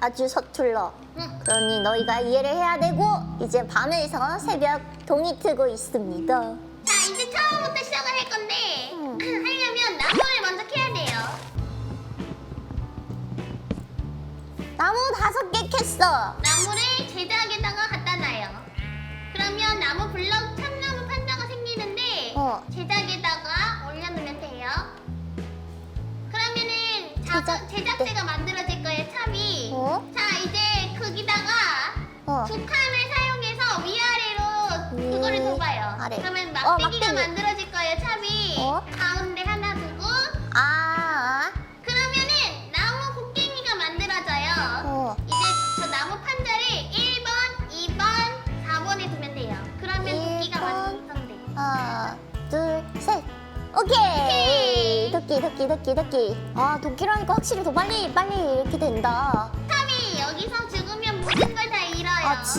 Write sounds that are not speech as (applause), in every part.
아주 서툴러. 응. 그러니 너희가 이해를 해야 되고 이제 밤에서 새벽 동이 트고 있습니다. 자, 이제 처음부터 시작을 할 건데 음. 하려면 나무를 먼저 캐야 돼요. 나무 다섯 개 캤어. 나무를 제작에다가 갖다 놔요. 그러면 나무 블럭 참나무 판자가 생기는데 어. 제작에다가 올려놓으면 돼요. 그러면은 제작- 자, 제작대가 거예요, 탑이. 어? 자, 이제 거기다가 어. 두 칸을 사용해서 위아래로 그거를 위, 둬봐요. 아래. 그러면 어, 막대기가 막대기. 만들어질 거예요, 탑이. 어? 가운데 하나 두고 아. 그러면은 나무 곡괭이가 만들어져요. 어. 이제 저 나무 판자를 1번, 2번, 4번에 두면 돼요. 그러면 도끼가 1번. 완성돼요. 하나, 둘, 셋. 오케이. 도끼, 도끼, 도끼, 도끼. 아, 도끼라니까 확실히 더 빨리, 빨리 이렇게 된다.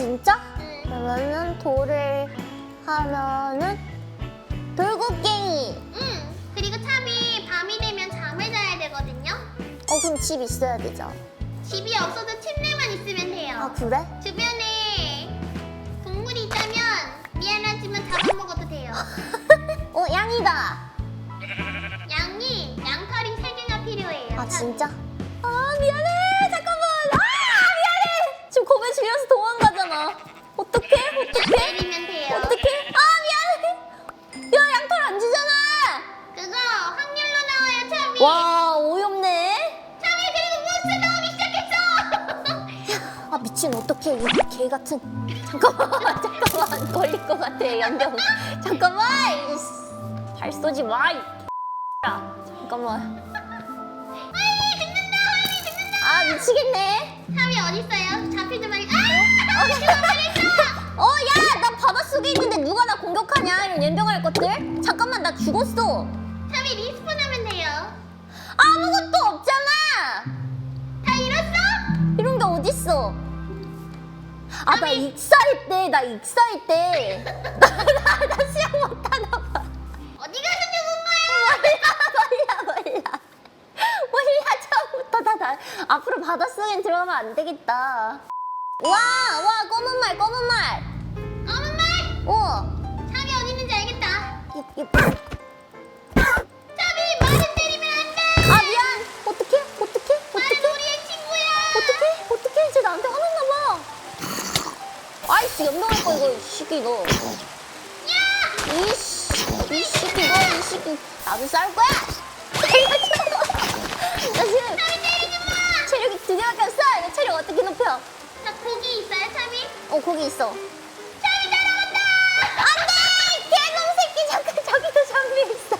진짜? 응. 그러면은 돌을 하면은 돌고갱이. 응. 그리고 탑이 밤이 되면 잠을 자야 되거든요. 어, 그럼 집 있어야 되죠. 집이 없어도 침대만 있으면 돼요. 아, 그래? 주변에 동물이 있다면 미안하지만 잡아먹어도 돼요. (laughs) 어, 양이다. 양이 양털이 세 개가 필요해요. 아, 탑이. 진짜? 와, 어이없네. 탑이 그리고 몬스터 나오기 시작했어. 아, 미친, 어떡해. 이개 같은. 잠깐만, 잠깐만. 걸릴 것 같아, 연병. 잠깐만. 이씨. 잘 쏘지 마. 이 야, 잠깐만. 아, 미치겠네. 탑이 어딨어요? 잡히지 말고. 아! 죽어버렸어! 어, 야, 나 바닷속에 있는데 누가 나 공격하냐? 이런 연병할 것들. 잠깐만, 나 죽었어. 탑이 리스폰하면 돼요. 아무것도 없잖아. 다 잃었어? 이런 게 어딨어? 아, 나 익사했대. 나 익사했대. (laughs) 나, 나, 나 수영 못하나 봐. 어디 가서? 몰라, 몰라, 몰라. 몰라, 처음부터 다, 다. 앞으로 바닷속엔 들어가면 안 되겠다. 와, 와, 검은 말, 검은 말. 검은 말! 어. 탑이 어디 있는지 알겠다. 이, 이, 너. 야! 이씨, 이 새끼 너, 이 새끼. 나도 싸울 거야. (laughs) 나 지금 체력이 두 개 밖에 없어. 이거 체력 어떻게 높여? 자, 고기 있어요, 탑이? 어, 거기 있어. 탑이 따라간다! 안 돼! 개놈 새끼 잠깐 저기도 좀비 있어.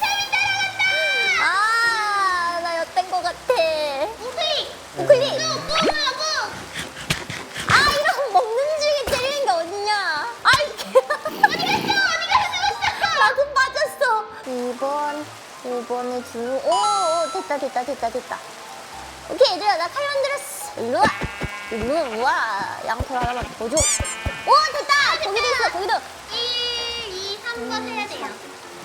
탑이 따라간다! 아, 나 엿된 거 같아. 우클릭! 우클릭! 꾹! 꾹 눌러고! 아, 이런 먹는 중에 때리는 게 어딨냐? 아이, 개. 어디 갔어? 어디 가서 죽었어? 나도 빠졌어. 2번, 5번에 두. 오, 오, 됐다, 됐다, 됐다, 됐다. 오케이, 얘들아, 나 칼 만들었어. 일로 와. 일로 와. 양털 하나만 더 줘. 오, 됐다. 거기도 있어, 거기도. 1, 2, 3번 해야 돼요.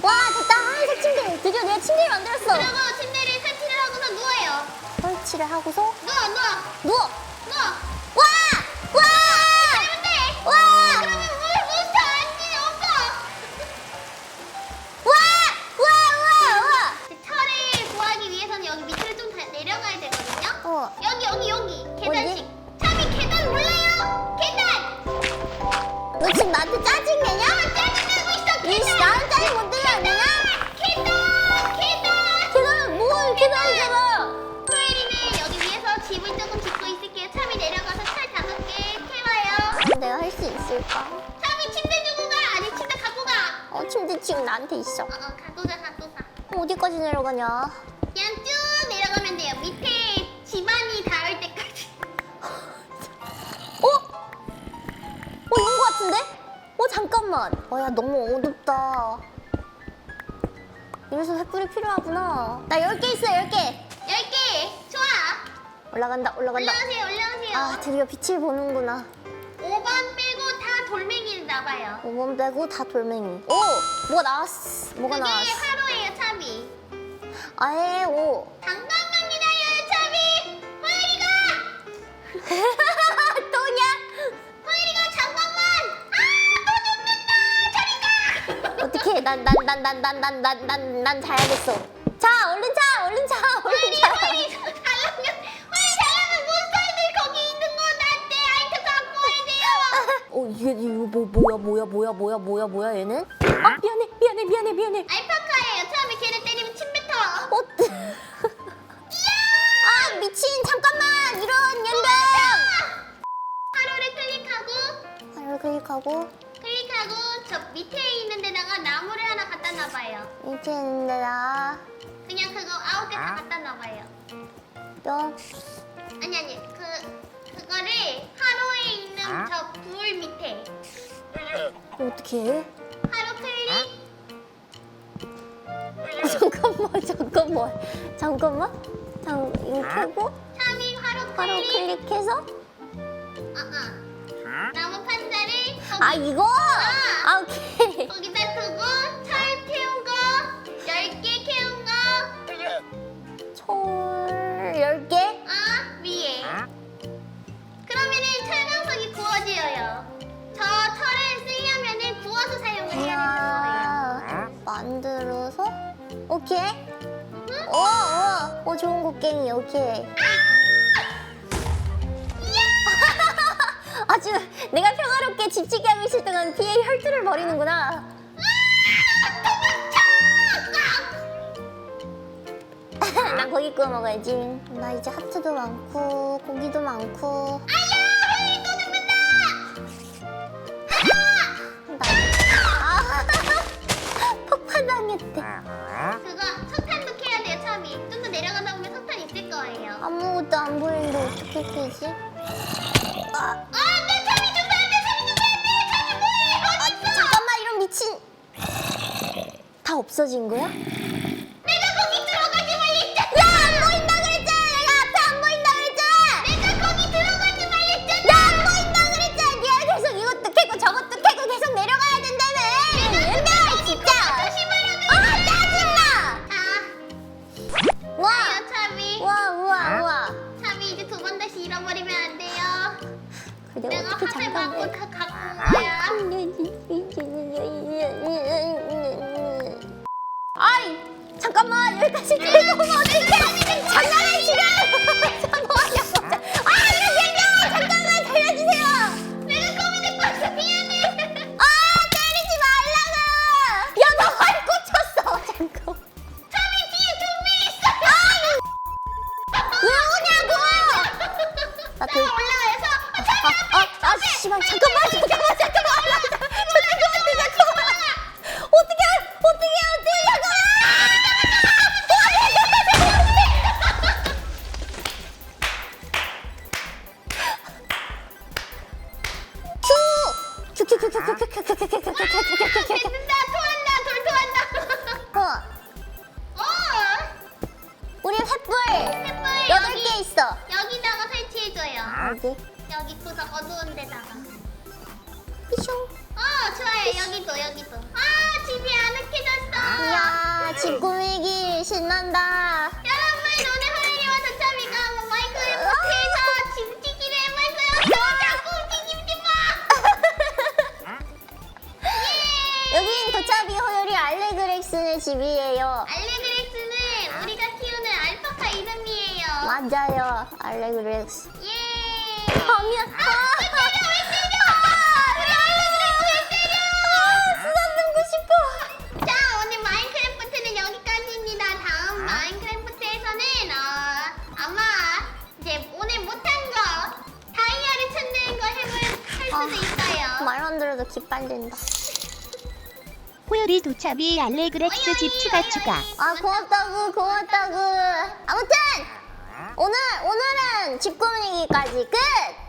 와, 됐다. 하얀색 침대. 드디어 내가 침대를 만들었어. 그리고 침대를 설치를 하고서 누워요. 설치를 하고서 누워, 누워, 누워. 누워. 와! 와! 안 돼! 와! 그러면 있을까? 참이 침대 주고 가! 아니, 침대 갖고 가! 어, 침대 지금 나한테 있어. 어, 어, 갖고 가, 갖고 가. 어디까지 내려가냐? 그냥 쭉 내려가면 돼요. 밑에 집안이 닿을 때까지. 어? 어, 이건 거 같은데? 어, 잠깐만. 어, 야, 너무 어둡다. 이래서 횃불이 필요하구나. 나 10개 있어, 10개. 10개! 좋아! 올라간다, 올라간다. 올라오세요, 올라오세요. 아, 드디어 빛을 보는구나. 나와봐요. 모범되고 어, 다 돌멩이. 오! 뭐가 나왔어. 뭐가 그게 나왔어. 하루예요, 차비. 아예 오. 잠깐만 기다려요, 차비. 호율이가! (laughs) 또냐? 호율이가 잠깐만! 아, 또 죽는다! 저리 가! 어떻게 난 난 난 난 난 난 난 난 난 자야겠어. 자 얼른 자 얼른 자 얼른 이게 이거 뭐 뭐야 뭐야 뭐야 뭐야 뭐야 뭐야 얘는? 아 미안해 미안해 미안해 미안해. 알파카예요. 처음에 걔를 때리면 침 뱉어. 어? (laughs) 아 미친 잠깐만 이런 연병. 하루를 클릭하고 하루 클릭하고 클릭하고 저 밑에 있는 데다가 나무를 하나 갖다 놔봐요. 이렇게 했는데다 그냥 그거 아홉 개 다 갖다 놔봐요. 뿅. 아니 아니 어떻게 해? 하루 클릭 잠깐만 잠깐만. 잠깐만. 잠 이거 켜고? 참이 하루 바로 클릭 클릭해서? 어 어. 나무 판자를 거기, 아 이거? 아 오케이. 거기다 오케이? 거예요. 오오 오, 좋은 곡괭이 오케이. (laughs) 아주 내가 평화롭게 집지기 하고 있을 동안 뒤에 혈투를 벌이는구나. (laughs) 난 고기 구워 먹어야지. 나 이제 하트도 많고 고기도 많고 폭파당했대 그거 석탄 도 캐야 돼요, 참이. 좀 더 내려가다 보면 석탄 있을 거예요. 아무것도 안 보이는데 어떻게 캐지? 아, 아, 내 참이 좀 봐, 내 참이 좀 봐, 내 참이 뭐해? 아? 잠깐만 이런 미친 다 없어진 거야? 아이 잠깐만 여기까지 끌고 오면 어떡해. 장난해 지금. (laughs) 아 이거 생겨 잠깐만 살려주세요. 내가 거미 데리고 왔어 미안해. 아 때리지 말라고. 야너 발 꽂혔어. 잠깐 참이 뒤에 좀비 있어. 왜 오냐고. 나 내가 돌- 올라가서 아, 참이 아, 아, 아, 씨발, 잠깐만, 잠깐만, 됐다 토한다 돌토한다 어 우리 횃불 횃불 여덟 여기. 개 있어. 여기다가 설치해줘요 여기. 여기 구석 어두운 데다가 삐쇼. 어 좋아요 여기도 여기도 아 집이 아늑해졌어 이야, 집 꾸미기 신난다. 알레그렉스는 우리가 키우는 알파카 이름이에요. 맞아요, 알레그렉스. 예. 하면 아, 왜 때려, 왜 때려? 아, 우리 알레그렉스 왜 때려? 아, 쓰다듬고 싶어. 자 오늘 마인크래프트는 여기까지입니다. 다음 마인크래프트에서는 어, 아마 이제 오늘 못한 거 다이아를 찾는 걸 해볼 할 수도 있어요. 말만 들어도 기빨린다. 호요리 도차비 알레그렉스 집 추가 추가 아 고맙다구 고맙다구. 아무튼 오늘 오늘은 집 꾸미기까지 끝.